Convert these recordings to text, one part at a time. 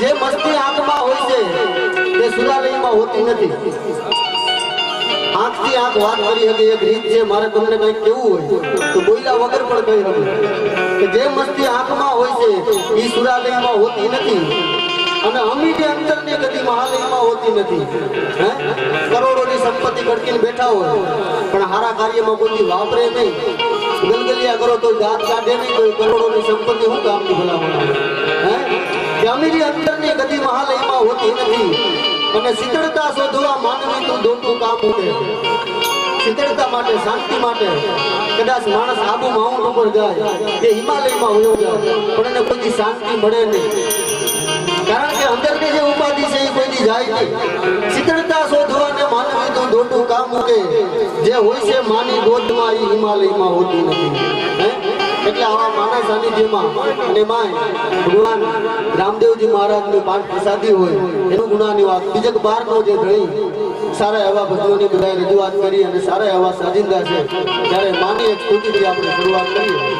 જે મસ્તી આંખમાં હોય છે, તે સુરાલયમાં હોતી નથી. આંખથી આંખ વાત કરી શકે એક રીત છે, મારે તમને કંઈક કેવું હોય, તો બોલ્યા વગર પણ કહી રહ્યું કે જે મસ્તી આંખમાં હોય છે એ સુરાલયમાં હોતી નથી. અને અમીની અંતરની ગતિ મહાલયમાં હોતી નથી. હે? કરોડોની સંપત્તિ ગડકીને બેઠા હોય, પણ હારા કાર્યમાં બોલી વાપરે નહીં. ગલગલિયા કરો તો જાત કાઢે નહીં કરોડોની સંપત્તિ હું કામની ભલામણ અમીરી અંતરની ગતિ મહાલયમાં હોતી નથી. અને શીતળતા શોધવા માનવી તું દોડતું કામ ઉઠે શીતળતા માટે, શાંતિ માટે કદાચ માણસ આબુ માઉન્ટ ઉપર જાય એ હિમાલયમાં વયો જાય, પણ એને કોઈ શાંતિ મળે નહીં. કારણ કે અંદરની જે ઉપાધિ છે એ કોઈથી જાય નહીં. શીતળતા શોધવાને માનવી તું દોડતું કામ મૂકે. જે હોય છે માની ગોદમાં એ હિમાલયમાં હોતી નથી. આવા માનસ સાનિધ્યમાં અને માય ભગવાન રામદેવજી મહારાજની પાઠ પ્રસાદી હોય, એનું ગુનાની વાત. બીજક બારનો જે ધણી, સારા એવા ભજનોની બધાએ રજૂઆત કરી અને સારા એવા સાજિંદા છે. ત્યારે માની એક સ્તુતિથી આપણે શરૂઆત કરીએ.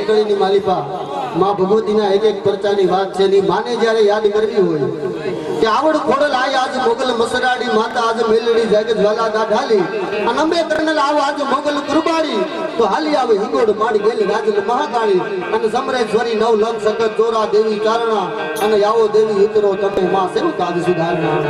છંદની એક એક કળીની માલિપા માં ભગવતીના એક એક પરચાની વાત છે ની માને જ્યારે યાદ કરવી હોય. કે આવડ ખોડલ આય આજ મોગલ મસરાડી, માતા આજ મેલડી જગત જ્વાલા ગાઢાલી અને અંબે આવ આજ મોગલ કુરબાડી તો હાલી આવે હિંગોડ માડી ગેલ રાજલ મહાકાળી. અને સમરેશ્વરી નવ લખ સકત ચોરા, દેવી ચારણા. અને આવો દેવી હિતરો તમે માં સેવ કાજ સુધારણા.